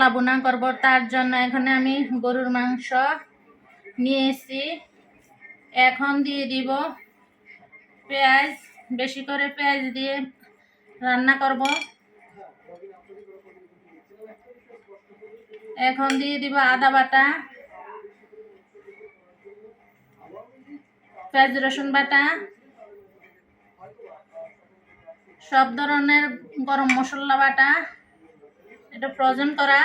কালা বোনা করব, তার জন্য এখানে আমি গরুর মাংস নিয়েছি এখন দিয়ে দিব পেঁয়াজ, বেশি করে পেঁয়াজ দিয়ে রান্না করব। এখন দিয়ে দিব আদা বাটা, পেঁয়াজ, রসুন বাটা, সব ধরনের গরম মশলা বাটা এটা ফ্রোজেন করা।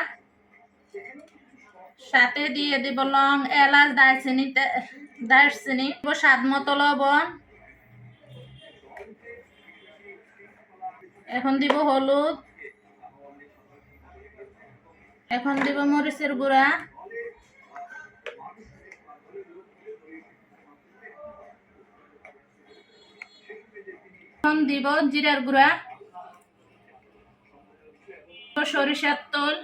সাথে দিয়ে দিব লং, এলাচ, দারচিনি দারচিনি স্বাদ মতো লবণ। এখন দিব হলুদ। এখন দিব মরিচের গুঁড়া। এখন দিব জিরার গুঁড়া। সরিষার তেল।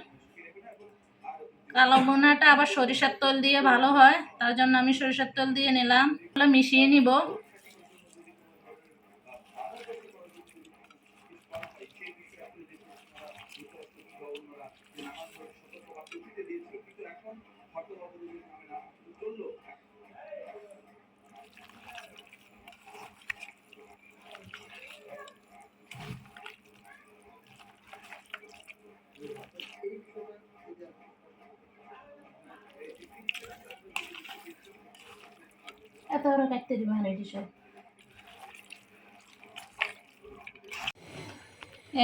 কালো বোনাটা আবার সরিষার তেল দিয়ে ভালো হয়, তার জন্য আমি সরিষার তেল দিয়ে নিলাম। মিশিয়ে নিব। এত বড় কাটতে দিব রেডি সব।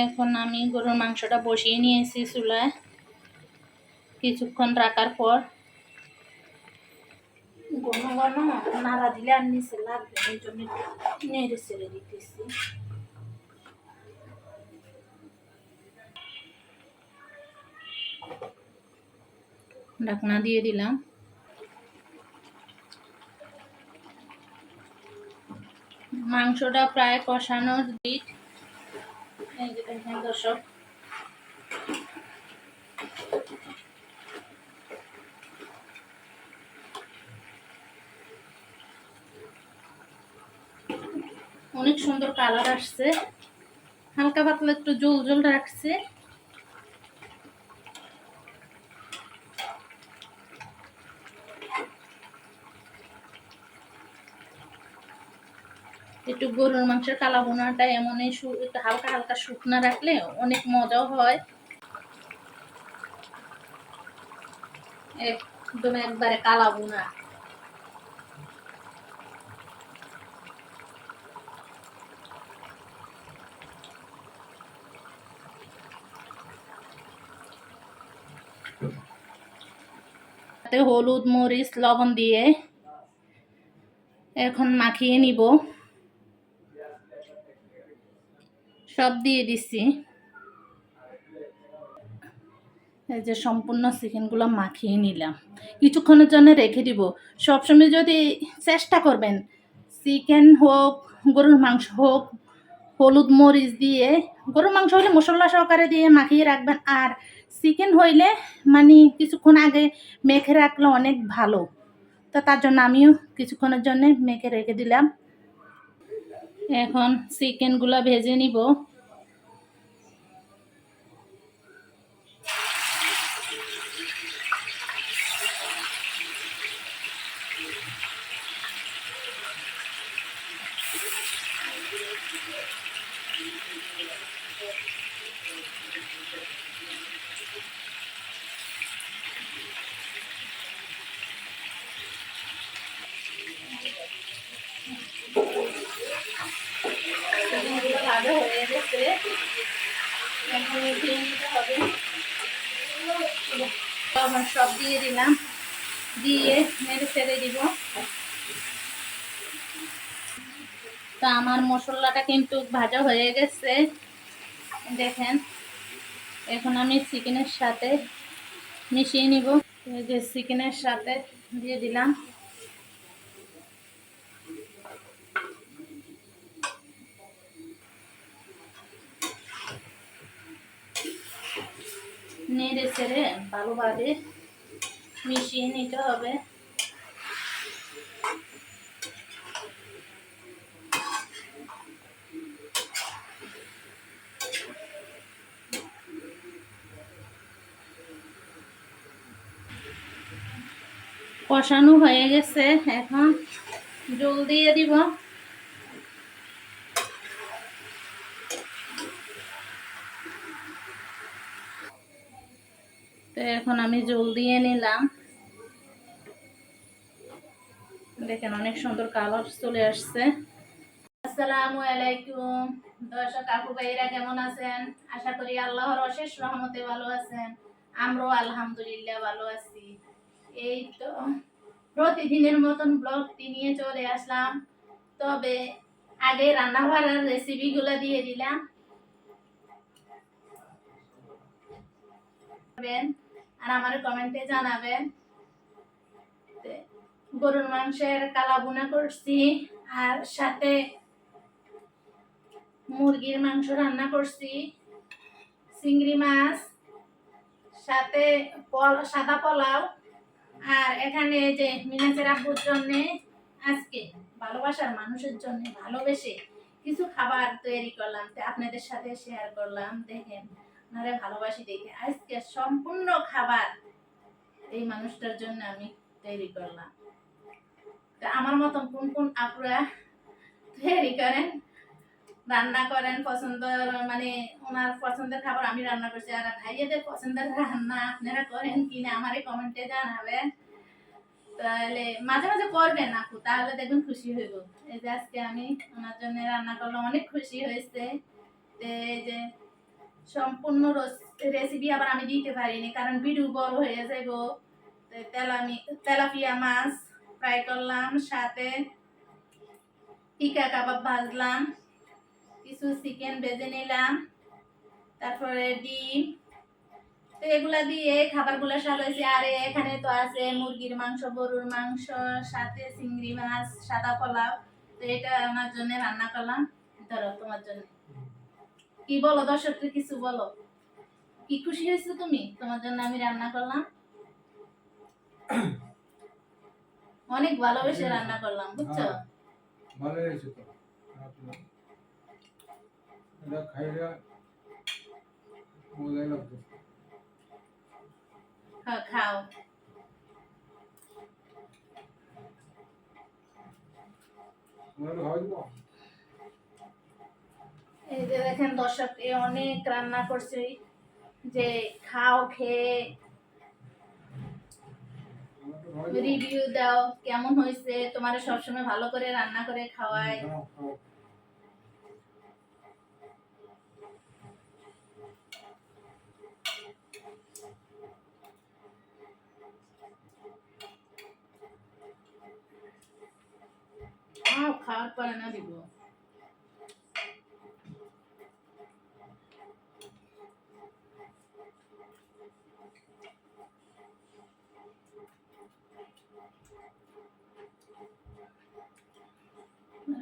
এখন আমি গরুর মাংসটা বসিয়ে নিয়েছি চুলায়। কিছুক্ষণ রাখার পর। ঘন ঘন নাড়া দিলে আর নিচে লাগবে এই জন্য নেড়ে ছেড়ে দিতেছি। ঢাকনা দিয়ে দিলাম। মাংসটা প্রায় কষানোর দিক। দর্শক। অনেক সুন্দর কালার আসছে। হালকা পাতলা একটু জল জল রাখছে। একটু গরুর মাংসের কালা বোনাটা এমনই একটু হালকা হালকা শুকনা রাখলে অনেক মজাও হয়। একদম একবারে কালা বোনা হলুদ, মরিচ, লবণ দিয়ে এখন মাখিয়ে নিব। সব দিয়ে দিচ্ছি এই যে সম্পূর্ণ চিকেনগুলো মাখিয়ে নিলাম। কিছুক্ষণের জন্য রেখে দিব। সবসময় যদি চেষ্টা করবেন, চিকেন হোক, গরুর মাংস হোক, হলুদ মরিচ দিয়ে, গরুর মাংস হলে মশলা সহকারে দিয়ে মাখিয়ে রাখবেন। আর চিকেন হইলে মানে কিছুক্ষণ আগে মেখে রাখলে অনেক ভালো। তো তার জন্য আমিও কিছুক্ষণের জন্য মেখে রেখে দিলাম। এখন চিকেনগুলো ভেজে নিব চিকেনগুলো ভালো হয়ে গেছে এখন উঠিয়ে নিতে হবে আমার সব দিয়ে দিলাম। দিয়ে নেড়ে ফেলে দিব। তা আমার মশলাটা কিন্তু ভাজা হয়ে গেছে। দেখেন, এখন আমি চিকেনের সাথে মিশিয়ে নিব। এই যে চিকেনের সাথে দিয়ে দিলাম। নেড়ে ছেড়ে ভালোভাবে মিশিয়ে নিতে হবে। কষানো হয়ে গেছে এখন জল দিয়ে দিব। তো এখন আমি জল দিয়ে নিলাম। দেখেন অনেক সুন্দর কালার চলে আসছে। আসসালামু আলাইকুম। দর্শক, কাকু ভাইরা কেমন আছেন? আশা করি আল্লাহর অশেষ রহমতে ভালো আছেন। আমরাও আলহামদুলিল্লাহ ভালো আছি। এই তো প্রতিদিনের মতন ব্লগটি নিয়ে চলে আসলাম। তবে আগে রান্না বাড়ার রেসিপিগুলো দিয়ে দিলাম। আর আমার কমেন্টে জানাবেন গরুর মাংসের কালা বুনা করছি আর সাথে মুরগির মাংস রান্না করছি, চিংড়ি মাছ, সাথে সাদা পোলাও আর এখানে যে মিনাসের আব্বুর জন্য আজকে ভালোবাসার মানুষের জন্য ভালোবেসে কিছু খাবার তৈরি করলাম আপনাদের সাথে শেয়ার করলাম, দেখেন। আপনারা ভালোবাসি দেখে আজকে সম্পূর্ণ খাবার এই মানুষটার জন্য আমি তৈরি করলাম। তা আমার মতন কোন কোন আপুরা তৈরি করেন, রান্না করেন, পছন্দ মানে ওনার পছন্দের খাবার আমি রান্না করছি, আর ভাইয়াদের পছন্দের রান্না আপনারা করেন কিনা আমারে কমেন্টে জানাবেন। তাহলে মাঝে মাঝে করবেন আপু, তাহলে দেখবেন খুশি হইব। এই যে আজকে আমি ওনার জন্য রান্না করলাম, অনেক খুশি হয়েছে। এই যে সম্পূর্ণ রেসিপি আবার আমি দিতে পারিনি, কারণ ভিডিও বড় হয়ে যাইব। তো তেলামি তেলাপিয়া মাছ ফ্রাই করলাম, সাথে টিকা কাবাব ভাজলাম, কিছু চিকেন ভেজে নিলাম, তারপরে ডিম। তো এগুলা দিয়ে খাবারগুলো সাজাইছি আর এখানে তো আছে মুরগির মাংস, গরুর মাংস, সাথে চিংড়ি মাছ, সাদা পোলাও। তো এটা আমার জন্য রান্না করলাম। ধরো তোমার জন্য। কি বলো দর্শককে কিছু বলো? কি খুশি হয়েছো তুমি? তোমার জন্য আমি রান্না করলাম। অনেক ভালোবেসে রান্না করলাম বুঝছ? হ্যাঁ। ভালো হয়েছে তো। এটা খাইলে মজাই লাগতো খাও খাও। তোমার খাওয়াই দিব? এই যে দেখেন দর্শক এ অনেক রান্না করছি। যে খাও খেয়ে রিভিউ দাও কেমন হয়েছে? তোমার সবসময় ভালো করে রান্না করে খাওয়াই খাও, খাও। খাও খাওয়ার পরে না দিব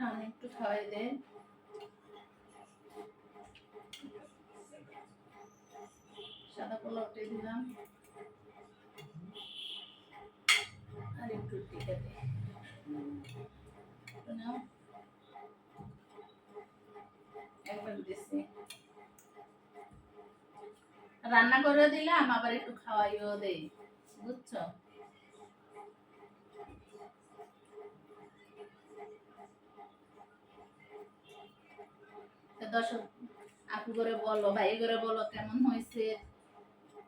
আমি একটু খাওয়াই সাদা পোলাওটাই দিলাম। আর একটু টিকা রান্না করে দিলাম, আবার একটু খাওয়াইও দেই। বুঝছ? দর্শক আপু করে বলো, ভাই করে বলো, কেমন হয়েছে?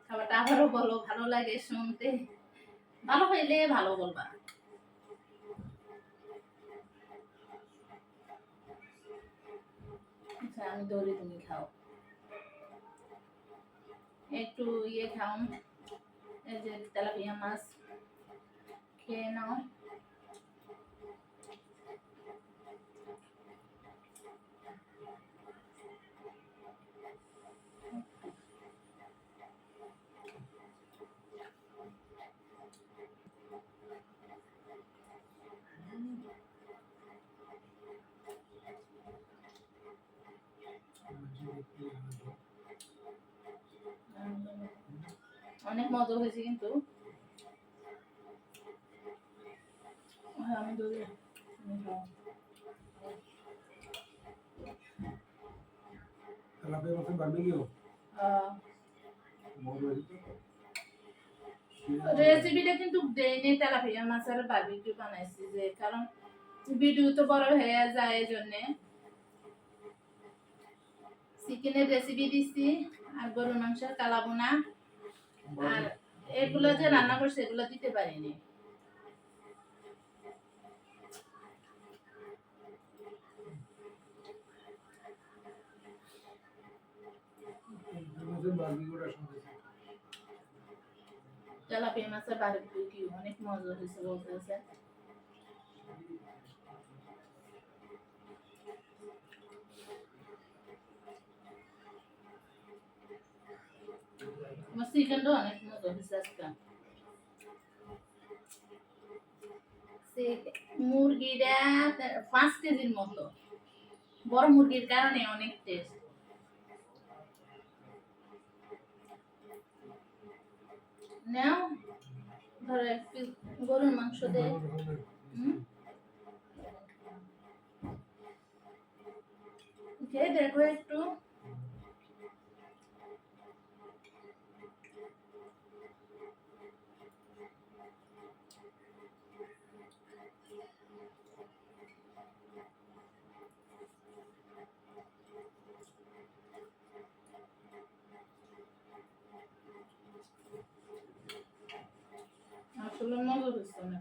খাবারটা আবারও বলো, ভালো লাগে শুনতে। ভালো হইলে ভালো বলবা। আচ্ছা আমি দৌড়ি তুমি খাও। একটু ইয়ে খাও। এই যে তেলাপিয়া মাছ খেয়ে নাও। অনেক মজা হয়েছে কিন্তু। হ্যাঁ, আমি দৌড়ে রেসিপিটা কিন্তু ডেইনি তেলাপিয়া মাছের বারবিকিউ বানাইছি যে কারণ ভিডিও তো বড় হয়ে যায় এই জন্যে চিকেনের রেসিপি দিছি আর গরুর মাংসের কালাবোনা আর এগুলো যে রান্না করছে এগুলো দিতে পারিনি। তেলাপিয়া মাছের বারবিকিউ অনেক মজা হয়েছে বলতেছে চিকেনটা অনেক মজা হয়েছে আজকে মুরগিটা পাঁচ কেজির মতো বড় মুরগির কারণে অনেক টেস্ট নাও ধরো এক পিস গরুর মাংস দে? খেয়ে দেখো একটু আসলে মজা হচ্ছে না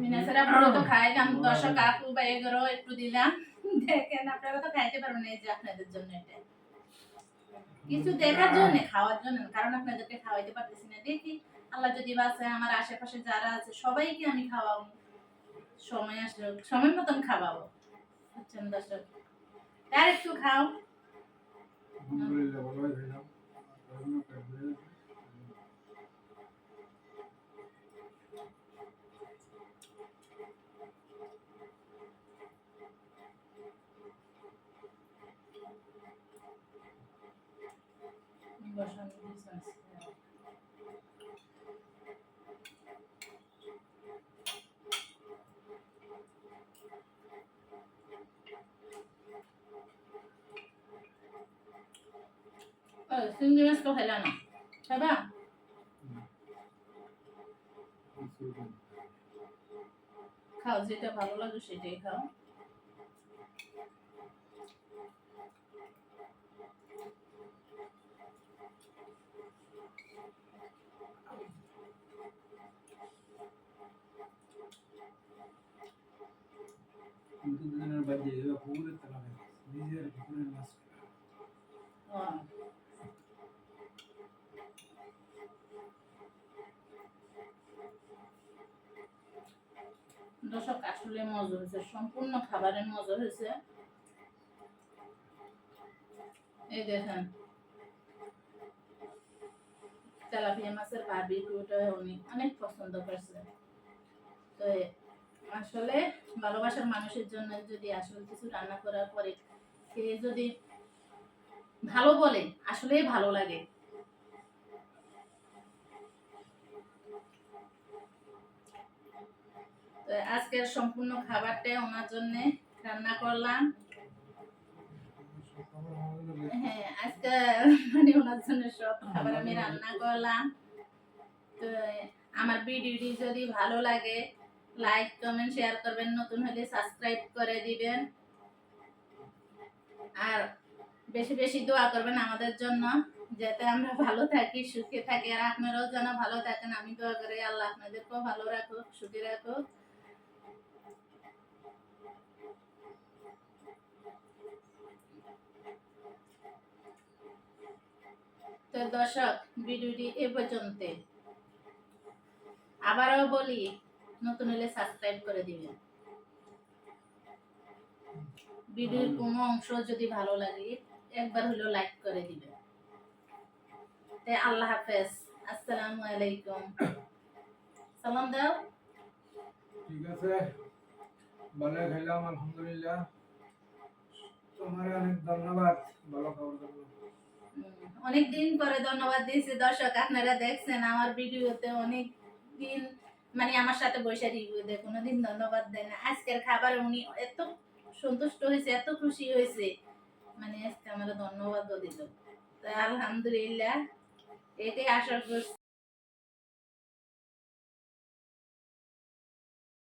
মিনাসারা পুরো তো খায় গান দর্শক আপু বাইগরও একটু দিলাম। দেখেন, আপনারা তো খাইতে পারবেন এই যে আপনাদের জন্য এটা। কিছু দেখার জন্য, খাওয়ার জন্য, কারণ আপনাদেরকে খাওয়াইতে পারতেছি না। দেখি, আল্লাহ যদি বাসে আমার আশেপাশে যারা আছে, সবাইকে আমি খাওয়াবো। সময় আসলে সময় মতন খাওয়াবো। বুঝছেন দর্শক আর একটু খাও। আলহামদুলিল্লাহ ভালো হইলাম। চিংড়ি মাছ তো খেলা না। খাবা? খাও যেটা ভালো লাগে সেটাই খাও। কিন্তু দুজনের বাদ দিয়ে এবার পুকুরের তালা নিজের পুকুরের মাছ দর্শক, আসলে মজা হয়েছে, সম্পূর্ণ খাবারের মজা হয়েছে। এই দেখেন, তেলাপিয়া মাছের বারবিকিউটা অনেক অনেক পছন্দ করছে। তো আসলে ভালোবাসার মানুষের জন্য যদি আসলে কিছু রান্না করার পরে সে যদি ভালো বলে, আসলেই ভালো লাগে। আজকের সম্পূর্ণ খাবারটা ওনার জন্য রান্না করলাম। হ্যাঁ আজকে মানে ওনার জন্য সব খাবার আমি রান্না করলাম। তো আমার ভিডিওটি যদি ভালো লাগে লাইক কমেন্ট শেয়ার করবেন, নতুন হলে সাবস্ক্রাইব করে দিবেন। আর বেশি বেশি দোয়া করবেন আমাদের জন্য, যাতে আমরা ভালো থাকি, সুখে থাকি। আর আপনারাও যেন ভালো থাকেন, আমি দোয়া করি আল্লাহ আপনাদেরকেও ভালো রাখুক, সুখে রাখুক। তো দর্শক, ভিডিওটি এ পর্যন্ত আবারও বলি নতুন হলে সাবস্ক্রাইব করে দিবেন। ভিডিওর কোনো অংশ যদি ভালো লাগে একবার হলেও লাইক করে দিবে তাই আল্লাহ হাফেজ। আসসালামু আলাইকুম। সালাম দাও। ঠিক আছে। ভালো খেলাম আলহামদুলিল্লাহ। তোমার অনেক ধন্যবাদ। ভালো খাবার জন্য অনেক দিন পরে ধন্যবাদ দিয়েছি। দর্শক আপনারা দেখছেন আমার ভিডিওতে অনেক দিন মানে আমার সাথে বসে রিভিউ দেয় কোনোদিন ধন্যবাদ দেয় না। আজকের খাবার উনি এত সন্তুষ্ট হয়েছে, এত খুশি হয়েছে। মানে আজকে আমরা ধন্যবাদও দিল। আলহামদুলিল্লাহ, এটাই আশা করছি।